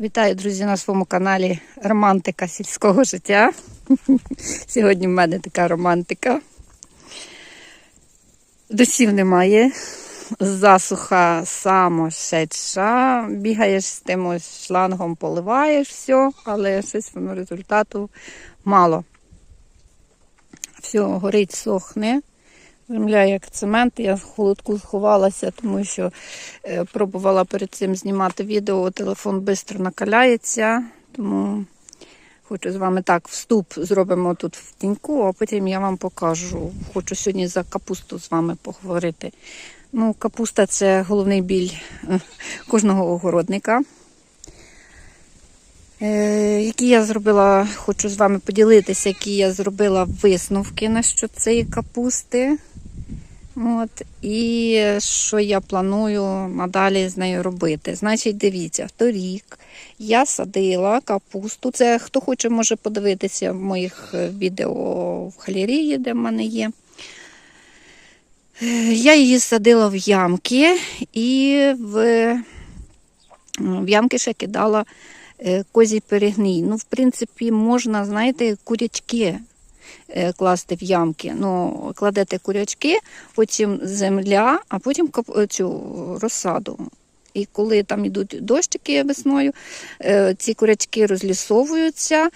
Вітаю, друзі, на своєму каналі Романтика сільського життя. Сьогодні в мене така романтика. Досів немає. Засуха самошедша. Бігаєш з тим шлангом, поливаєш все, але щось воно результату мало. Все горить, сохне. Земля як цемент, я в холодку сховалася, тому що е, пробувала перед цим знімати відео, телефон швидко накаляється, тому хочу з вами так вступ зробимо тут в тіньку, а потім я вам покажу. Хочу сьогодні за капусту з вами поговорити. Ну, капуста це головний біль е, кожного огородника. Е, які я зробила, хочу з вами поділитися, які я зробила висновки на що цієї капусти. От, і що я планую надалі з нею робити. Значить, дивіться, торік я садила капусту. Це хто хоче, може подивитися в моїх е, відео в халерії, де в мене є. Я її садила в ямки і в, в ямки ще кидала е, козій перегній. Ну, в принципі, можна, знаєте, курячки класти в ямки. Ну, кладете курячки, потім земля, а потім цю розсаду. І коли там йдуть дощики весною, е, ці курячки розлісовуються.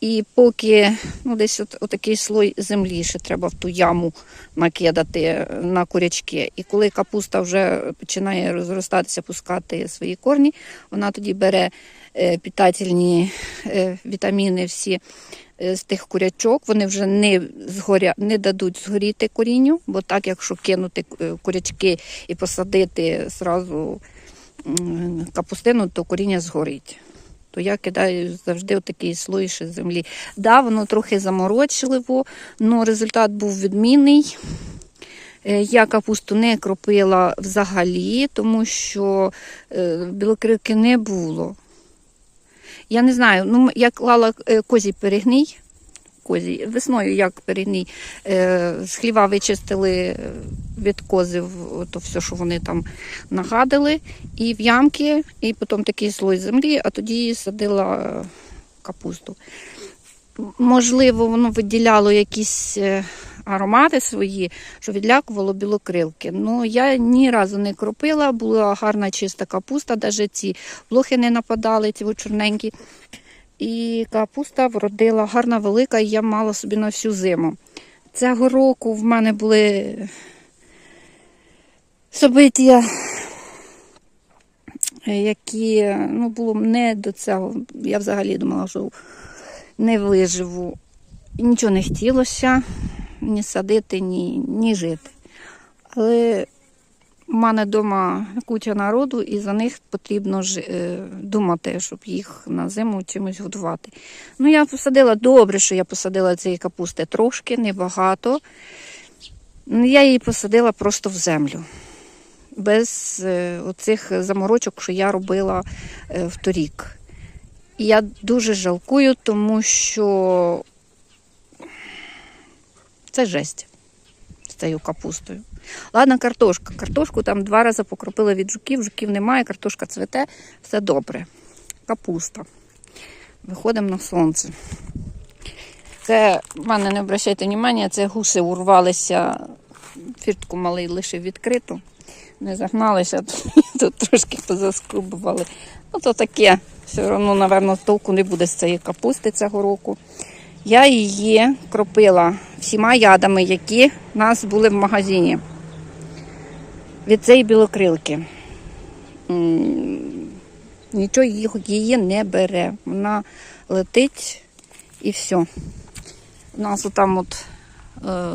І поки ну, десь от, отакий слой землі ще треба в ту яму накидати на курячки. І коли капуста вже починає розростатися, пускати свої корні, вона тоді бере е, питательні е, вітаміни всі е, з тих курячок. Вони вже не, згоря, не дадуть згоріти корінню, бо так, якщо кинути е, курячки і посадити зразу капустину, то коріння згорить. То я кидаю завжди отакий слой ще землі. Да, воно трохи заморочливо, але результат був відмінний. Е, Я капусту не кропила взагалі, тому що е, білокрилки не було. Я не знаю, ну я клала козі козій перегній. Козій. Весною як перегній. Е, З хліва вичистили е, від кози то все, що вони там нагадили, і в ямки, і потім такий слой землі, а тоді садила е, капусту. Можливо, воно виділяло якісь е, аромати свої, що відлякувало білокрилки. Ну, я ні разу не кропила, була гарна чиста капуста, навіть ці блохи не нападали, ці чорненькі. І капуста вродила гарна, велика, і я мала собі на всю зиму. Цього року в мене були собиття, які ну, було не до цього. Я взагалі думала, що не виживу. Нічого не хотілося ні садити, ні, ні жити. Але в мене вдома куча народу, і за них потрібно ж, е, думати, щоб їх на зиму чимось годувати. Ну, я посадила добре, що я посадила цієї капусти трошки, небагато. Ну, Я її посадила просто в землю. Без е, оцих заморочок, що я робила е, вторік. Я дуже жалкую, тому що це жесть з цією капустою. Ладно, картошка. Картошку там два рази покропила від жуків, жуків немає, картошка цвете, все добре. Капуста. Виходимо на сонце. Це, в мене не обращайте увагу, це гуси урвалися, фіртку малий лишив відкриту. Не загналися, тут трошки позаскубували. Ну, то таке. Все одно, напевно, толку не буде з цієї капусти цього року. Я її кропила всіма ядами, які в нас були в магазині. Від цієї білокрилки. Нічого її, не бере. Вона летить і все. У нас отам от е,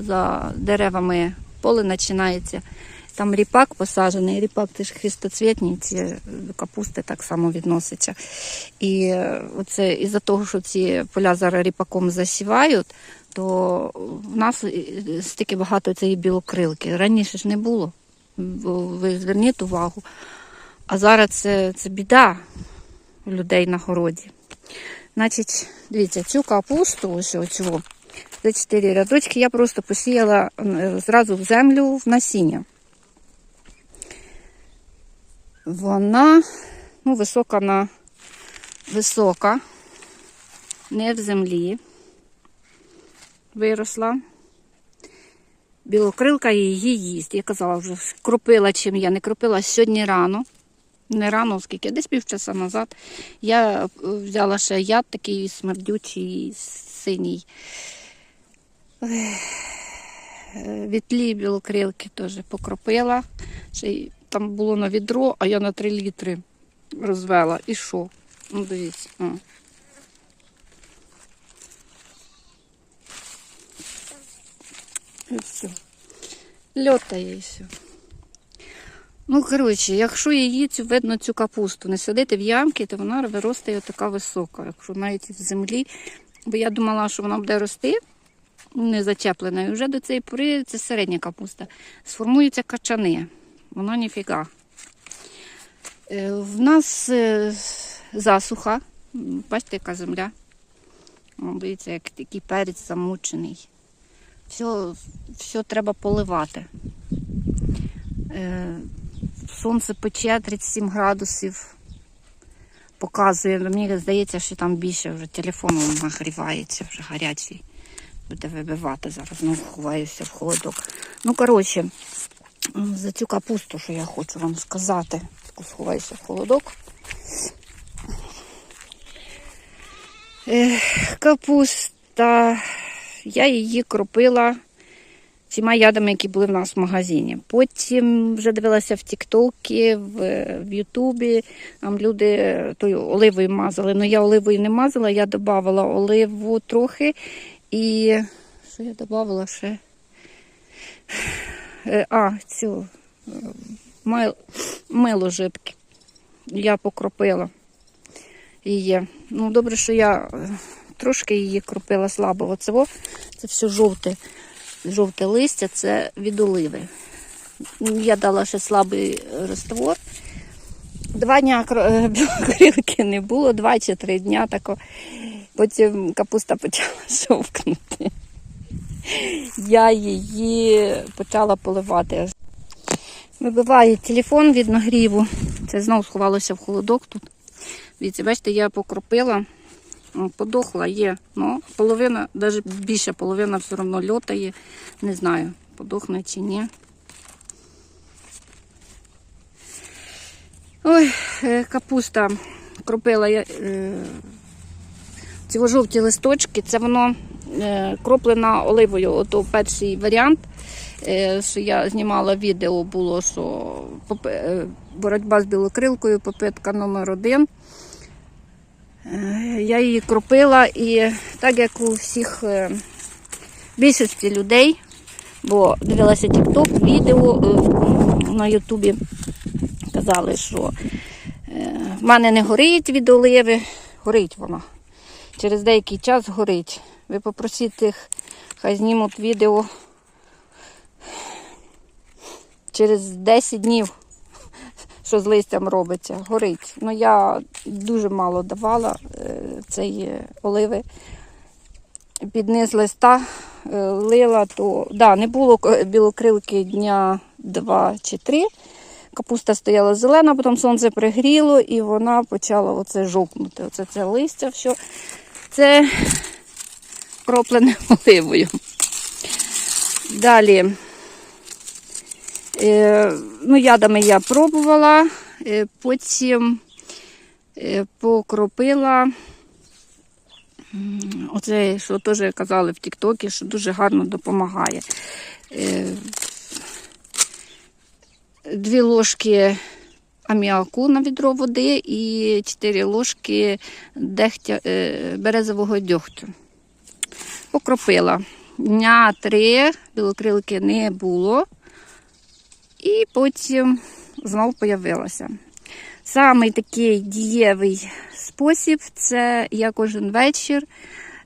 за деревами поле починається. Там ріпак посаджений, ріпак це ж ці капусти так само відноситься. І е, оце із-за того, що ці поля зараз ріпаком засівають, то в нас е, стільки багато цієї білокрилки. Раніше ж не було. Бо Ви зверніть увагу. А зараз це, це біда людей на городі. Значить, дивіться, цю капусту, ось оцю, за чотири рядочки, я просто посіяла е, зразу в землю в насіння. Вона Ну, висока на висока, не в землі. Виросла. Білокрилка її їсть. Я казала вже, кропила чим я не кропила сьогодні рано. Не рано, оскільки десь півчаса назад. Я е, взяла ще яд такий смердючий, синій. Е, Вітлі білокрилки теж покропила. Ще там було на відро, а я на 3 літри розвела. І що? Ну, дивіться. О. І все. Льотає і все. Ну, коротше, якщо її цю видно цю капусту не садити в ямки, то вона виростає така висока, якщо навіть в землі. Бо я думала, що вона буде рости не зачеплена. І вже до цієї пори це середня капуста. Сформуються качани. Воно ніфіга. Е, В нас е, засуха. Бачите, яка земля. Дивіться, як такий перець замучений. Все, все треба поливати. Е, Сонце пече 37 градусів. Показує, мені здається, що там більше вже телефон он нагрівається, вже гарячий. Буде вибивати зараз. Ну, ховаюся в холодок. Ну, коротше, за цю капусту, що я хочу вам сказати. Сховаюся в холодок. Капуста. Я її кропила всіма ядами, які були в нас в магазині. Потім вже дивилася в Тіктокі, в, Ютубі. Там люди тою оливою мазали. Ну я оливою не мазала, я додавала оливу трохи. І що я додавала ще? Е, А, цю е, мило жидке. Я покропила її. Ну, добре, що я е, трошки її кропила слабо. Оце во, це все жовте. Жовте листя це від оливи. Я дала ще слабий раствор. Два дня білокрилки не було, два чи три дня тако. Потім капуста почала жовкнути. Я її почала поливати. Вибиває телефон від нагріву. Це знову сховалося в холодок тут. Дивіться, бачите, я покропила, подохла є. Ну, половина, навіть більше половина все одно льотає. Не знаю, подохне чи ні. Ой, е, капуста кропила я. Е, жовті листочки, це воно кроплена оливою. Ото перший варіант, е, що я знімала відео, було, що е, боротьба з білокрилкою, попитка номер один. Е, Я її кропила і так як у всіх е, більшості людей, бо дивилася TikTok, відео е, на Ютубі, казали, що е, в мене не горить від оливи, горить вона. Через деякий час горить. Ви попросіть їх, хай знімуть відео через 10 днів, що з листям робиться, горить. Ну я дуже мало давала е, цієї оливи. Під низ листа е, лила, то да, не було білокрилки дня два чи три. Капуста стояла зелена, потім сонце пригріло і вона почала оце жовкнути. Оце це листя, все. Це кроплене оливою. Далі. Е, ну, ядами я пробувала, е, потім е, покропила. Оце, що теж казали в Тіктокі, що дуже гарно допомагає. Дві ложки аміаку на відро води і 4 ложки дегтя, березового дьогтю. Покропила. Дня три білокрилки не було. І потім знову появилася. Самий такий дієвий спосіб це я кожен вечір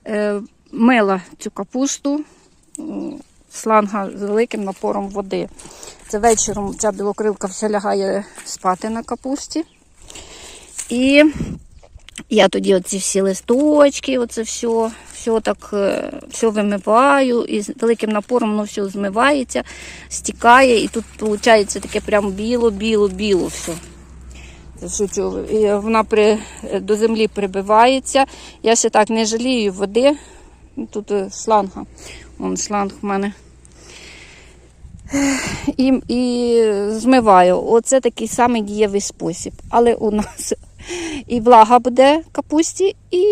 е, мила цю капусту м, шланга з великим напором води. Це вечором ця білокрилка вся лягає спати на капусті. І я тоді оці всі листочки, оце все, все так е, все вимиваю, і з великим напором воно все змивається, стікає, і тут виходить таке прям біло-біло-біло все. Вона при, до землі прибивається. Я ще так не жалію води. Ну, Тут е, шланга. Вон шланг в мене. І, і змиваю. Оце такий самий дієвий спосіб. Але у нас і влага буде капусті, і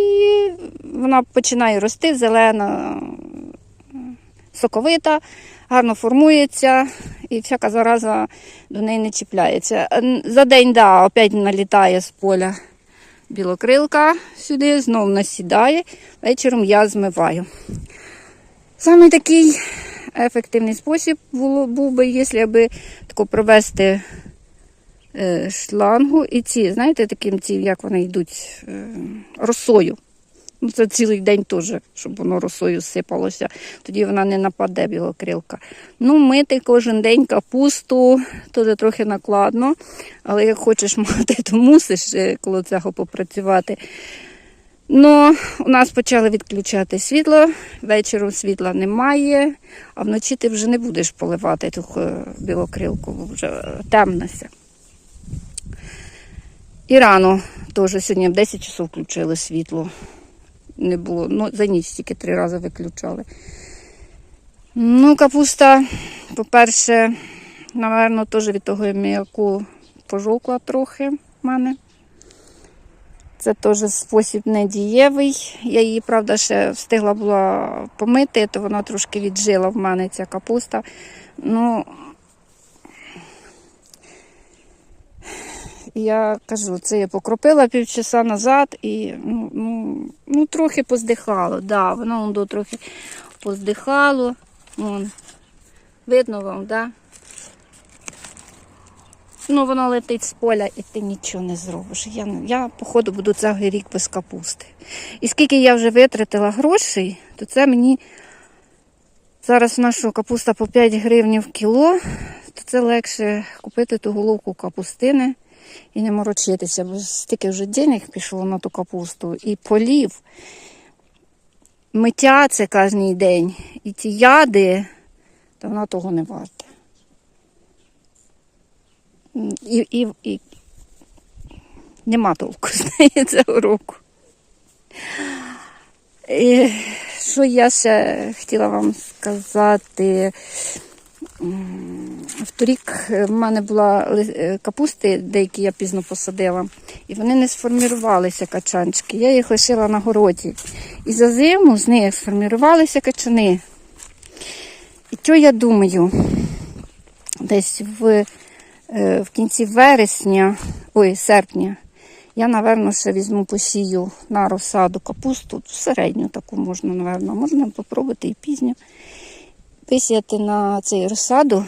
вона починає рости, зелена, соковита, гарно формується, і всяка зараза до неї не чіпляється. За день, да, опять налітає з поля білокрилка сюди, знов насідає. Вечором я змиваю. Саме такий ефективний спосіб було, був би, якщо тако провести шлангу і ці, знаєте, таким ці, як вони йдуть, е, росою. Ну, це цілий день теж, щоб воно росою сипалося. Тоді вона не нападе білокрилка. Ну, мити кожен день капусту, то трохи накладно. Але як хочеш мати, то мусиш е, коло цього попрацювати. Ну, у нас почали відключати світло, вечором світла немає, а вночі ти вже не будеш поливати ту е, білокрилку, бо вже е, темнося. І рано теж сьогодні в 10 часов включили світло. Не було, ну, за ніч тільки три рази виключали. Ну, капуста, по-перше, напевно, теж від того м'яку пожовкла трохи в мене. Це теж спосіб недієвий. Я її, правда, ще встигла була помити, то вона трошки віджила в мене ця капуста. Ну, я кажу, це я покропила півчаса назад і ну, ну, ну трохи поздихало. Да, воно вон до трохи поздихало. Вон. Видно вам, да? Ну, воно летить з поля і ти нічого не зробиш. Я, я походу, буду цей рік без капусти. І скільки я вже витратила грошей, то це мені зараз наша капуста по 5 гривень в кіло, то це легше купити ту головку капустини і не морочитися, бо стільки вже денег пішло на ту капусту, і полів, миття це кожен день, і ті яди, то вона того не варта. І, і, і нема толку з неї цього року. І, що я ще хотіла вам сказати? М, Вторік в мене була е, капусти, деякі я пізно посадила, і вони не сформірувалися качанчики. Я їх лишила на городі. І за зиму з них сформірувалися качани. І що я думаю? Десь в, е, в кінці вересня, ой, серпня, я, напевно, ще візьму посію на розсаду капусту, середню таку можна, напевно, можна попробувати і пізню висіяти на цей розсаду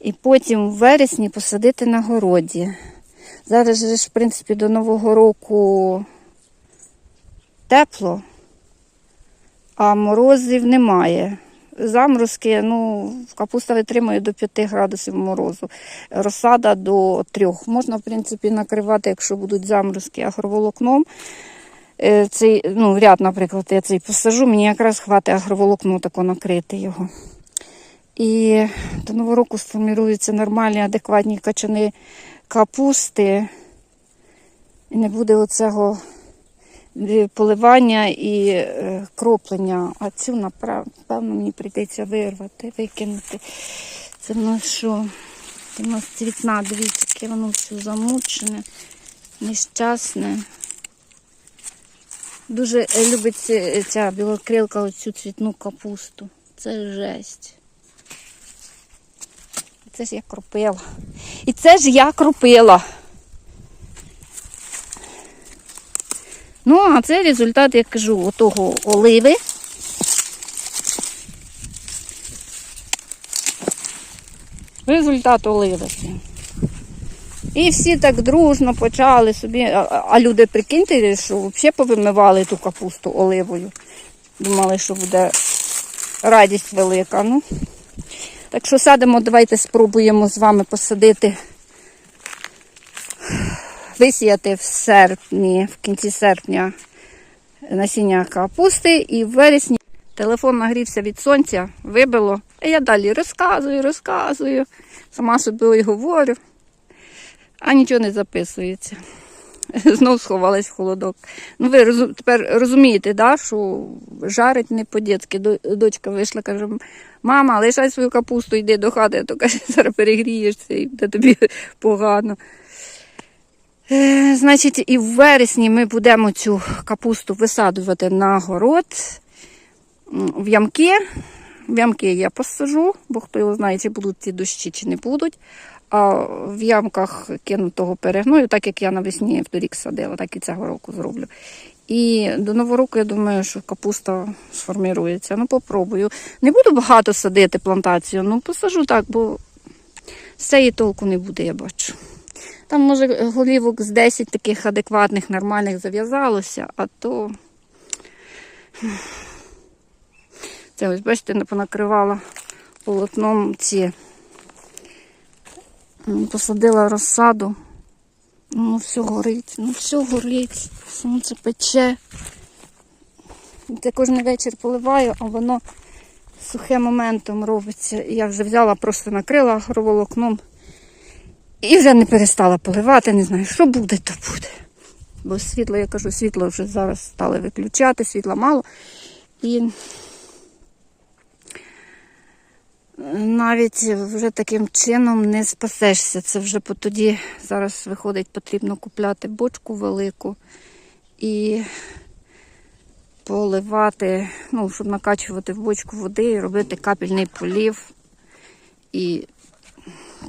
і потім в вересні посадити на городі. Зараз же в принципі, до Нового року тепло, а морозів немає. Заморозки, ну, капуста витримує до 5 градусів морозу, розсада до 3. Можна, в принципі, накривати, якщо будуть заморозки, агроволокном. Е, Цей, ну, ряд, наприклад, я цей посажу, мені якраз хватить агроволокно тако накрити його. І до Нового року сформіруються нормальні, адекватні качани капусти. І не буде оцього е, поливання і е, кроплення. А цю, напевно, мені прийдеться вирвати, викинути. Це в нас що? Це в нас цвітна, дивіться, яке воно все замучене, нещасне. Дуже е, любить ці- ця білокрилка оцю цвітну капусту. Це жесть. Це ж я кропила. І це ж я кропила. Ну, а це результат, як кажу, отого оливи. Результат оливи. І всі так дружно почали собі. А, люди, прикиньте, що взагалі повимивали ту капусту оливою. Думали, що буде радість велика. Ну, так що садимо, давайте спробуємо з вами посадити, висіяти в серпні, в кінці серпня насіння капусти і в вересні. Телефон нагрівся від сонця, вибило. А я далі розказую, розказую. Сама собі говорю. А нічого не записується. Знов сховалась в холодок. Ну, ви розу- тепер розумієте, да, що жарить не по-дєцьки. Дочка вийшла, каже, мама, лишай свою капусту, йди до хати, а то каже, зараз перегрієшся і буде тобі погано. Е, значить, і в вересні ми будемо цю капусту висаджувати на город в ямки. В ямки я посажу, бо хто його знає, чи будуть ці дощі, чи не будуть. А в ямках кинутого перегною, так як я навесні в торік садила, так і цього року зроблю. І до нового року я думаю, що капуста сформірується. Ну, попробую. Не буду багато садити плантацію, ну посажу так, бо з цієї толку не буде, я бачу. Там, може, голівок з 10 таких адекватних, нормальних зав'язалося, а то. Це ось, бачите, не понакривала полотном ці. Посадила розсаду. Ну, все горить, ну все горить, сонце пече. Це кожен вечір поливаю, а воно сухе моментом робиться. Я вже взяла, просто накрила агроволокном і вже не перестала поливати, не знаю, що буде, то буде. Бо світло, я кажу, світло вже зараз стали виключати, світла мало. І навіть вже таким чином не спасешся. Це вже по тоді зараз виходить, потрібно купляти бочку велику і поливати, ну, щоб накачувати в бочку води і робити капельний полів. І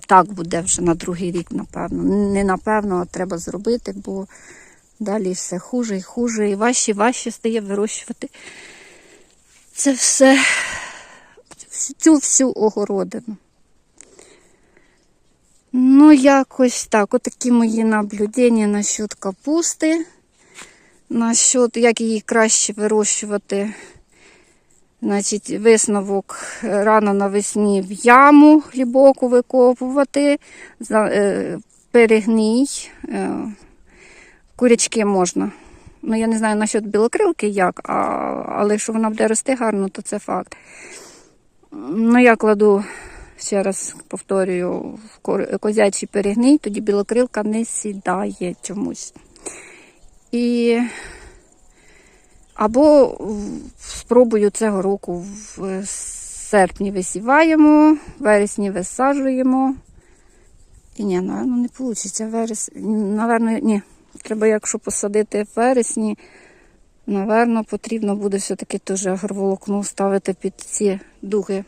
так буде вже на другий рік, напевно. Не напевно, а треба зробити, бо далі все хуже і хуже, і важче, важче стає вирощувати. Це все цю всю огородину. Ну, якось так. Отакі мої наблюдення насчет капусти. Насчет, як її краще вирощувати. Значить, висновок рано навесні в яму глибоку викопувати, е, перегній, е, курячки можна. Ну, я не знаю насчет білокрилки як, а, але що вона буде рости гарно, то це факт. Ну, я кладу, ще раз повторюю, в козячий перегній, тоді білокрилка не сідає чомусь. І або спробую цього року в серпні висіваємо, в вересні висаджуємо. І ні, напевно, не вийде. Верес... Наверно, ні. Треба, якщо посадити в вересні, напевно, потрібно буде все-таки теж агроволокно ставити під ці дуги.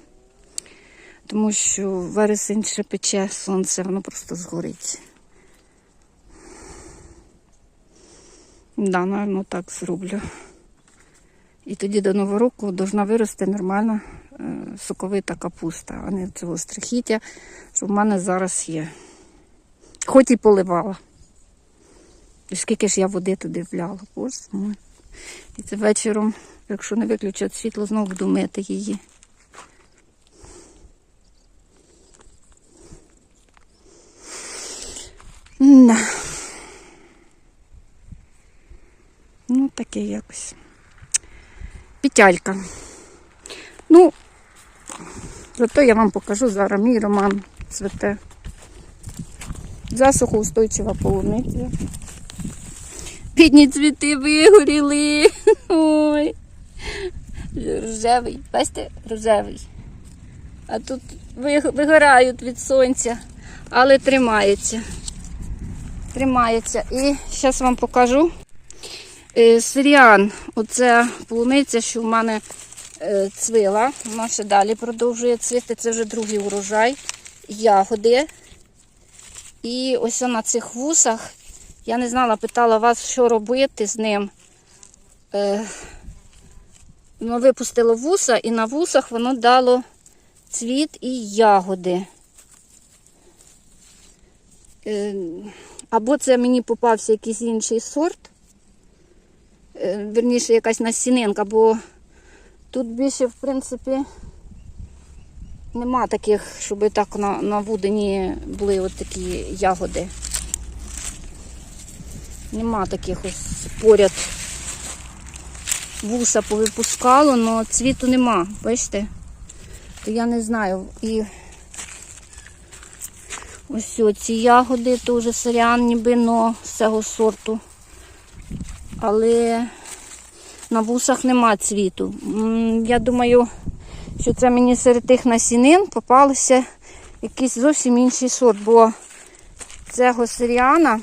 Тому що вересень ще пече сонце, воно просто згорить. Да, напевно, так зроблю. І тоді до Нового року повинна вирости нормальна е, соковита капуста, а не цього страхіття, що в мене зараз є. Хоч і поливала. І скільки ж я води туди вляла, боже мой. І це вечором, якщо не виключать світло, знову буду мити її. Да. Ну, таке якось. Петелька. Ну, зато я вам покажу зараз мій роман цвете. Засухоустойчива полуниця. Бідні цвіти вигоріли. Ой. Рожевий, бачите, рожевий. А тут вигорають від сонця, але тримається. Тримається. І зараз вам покажу. Е, Сиріан, оце полуниця, що в мене е, цвила. Вона ще далі продовжує цвісти. Це вже другий урожай. Ягоди. І ось на цих вусах. Я не знала, питала вас, що робити з ним. Е, воно випустило вуса, і на вусах воно дало цвіт і ягоди. Е, або це мені попався якийсь інший сорт. Е, Верніше, якась насінинка, бо тут більше, в принципі, нема таких, щоб так на, на вудені були от такі ягоди. Нема таких ось поряд. Вуса повипускало, але цвіту нема, бачите? То я не знаю. І Ось ці ягоди теж сирян, ніби но з цього сорту. Але на вусах нема цвіту. Я думаю, що це мені серед тих насінин попалися якийсь зовсім інший сорт, бо цього сиріана,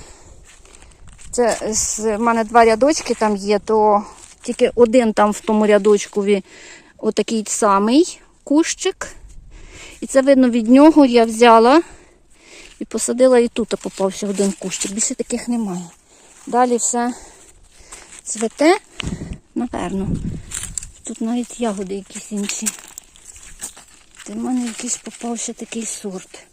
це з мене два рядочки там є, то тільки один там в тому рядочкові отакий самий кущик. І це видно від нього я взяла і посадила і тут попався один кущик. Більше таких немає. Далі все цвете, напевно. Тут навіть ягоди якісь інші. Та в мене якийсь попався такий сорт.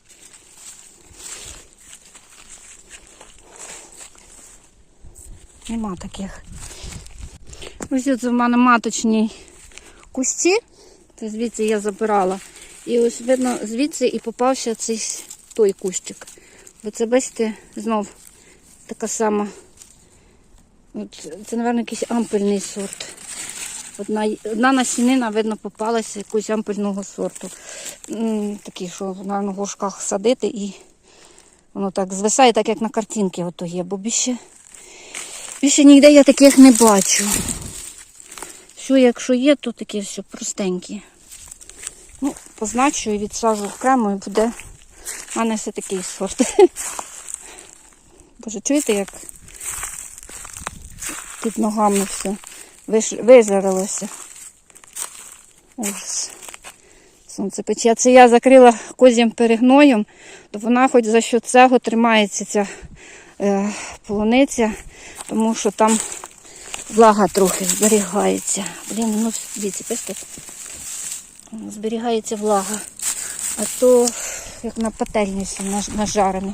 Нема таких. Ось тут в мене маточні кущі. Це звідси я забирала. І ось видно, звідси і попався цей той кущик. Бо це, бачите, знов така сама. От, це, мабуть, якийсь ампельний сорт. Одна, одна насінина, видно, попалася якогось ампельного сорту. Такий, що на горшках садити і воно так звисає, так як на картинці ото є, бо більше, більше ніде я таких не бачу. Що, якщо є, то такі все простенькі. Ну, позначу і відсажу окремо і буде. У мене все такий сорт. Боже, чуєте, як під ногами все вижарилося. Ужас. Сонце пече. Це я закрила козім перегноєм, то вона хоч за що цього тримається ця полуниця, тому що там влага трохи зберігається. Блін, ну дивіться, бачите, зберігається влага. А то як на пательні все наж- нажарене.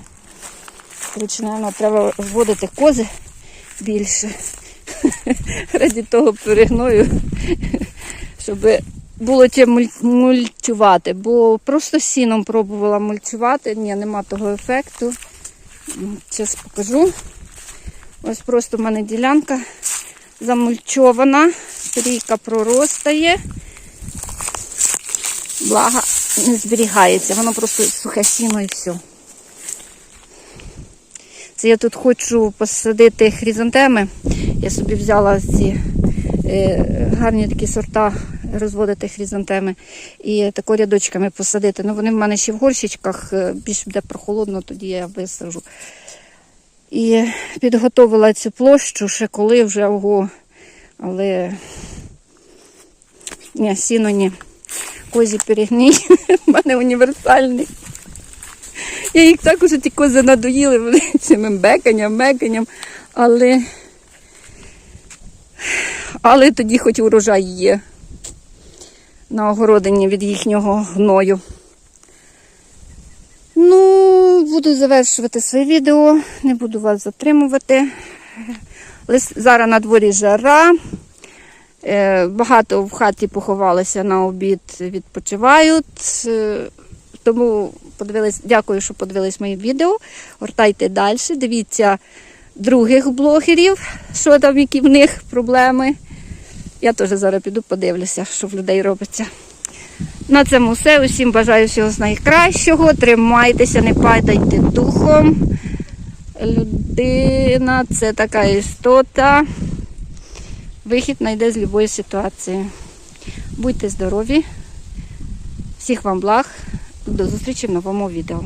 Коротше, мабуть, треба вводити кози більше. Раді того перегною, щоб було чим мульчувати. Бо просто сіном пробувала мульчувати, ні, нема того ефекту. Зараз покажу. Ось просто в мене ділянка замульчована, стрійка проростає, влага не зберігається, воно просто сухе сіно і все. Це я тут хочу посадити хризантеми. Я собі взяла ці е, гарні такі сорта розводити хризантеми і тако рядочками посадити. Ну вони в мене ще в горщичках, е, більш буде прохолодно, тоді я висажу. І підготовила цю площу ще коли вже ого. Але ні, сіно ні. Козі перегній, в мене універсальний. Я їх так уже ті кози надоїли вони цим беканням, меканням, але, але тоді хоч урожай є на огородині від їхнього гною. Ну, буду завершувати своє відео, не буду вас затримувати. Зараз на дворі жара. Е, Багато в хаті поховалися на обід, відпочивають. Е, Тому подивились, дякую, що подивились моє відео. Гортайте далі, дивіться других блогерів, що там, які в них проблеми. Я теж зараз піду подивлюся, що в людей робиться. На цьому все. Усім бажаю всього найкращого. Тримайтеся, не падайте духом. Людина це така істота. Вихід знайде з будь-якої ситуації. Будьте здорові, всіх вам благ. До зустрічі в новому відео.